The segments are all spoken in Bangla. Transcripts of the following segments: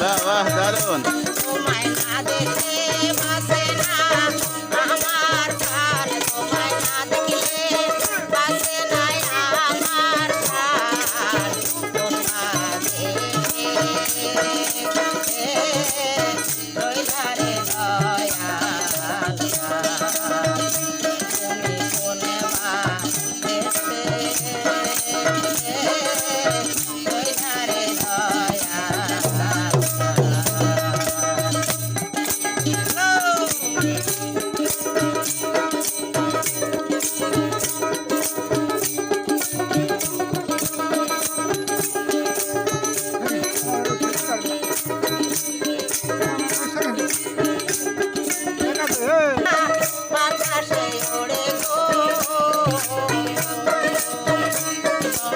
বাহ বাহ দারুণ। তোমায় না দেখে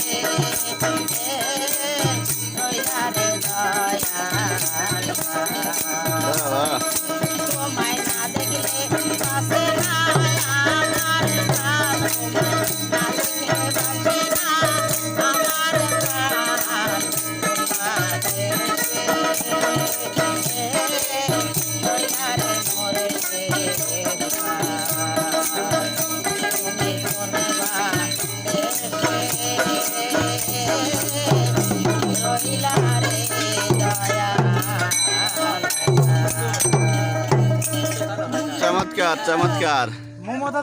すいません。চমৎকার চমৎকার মমতা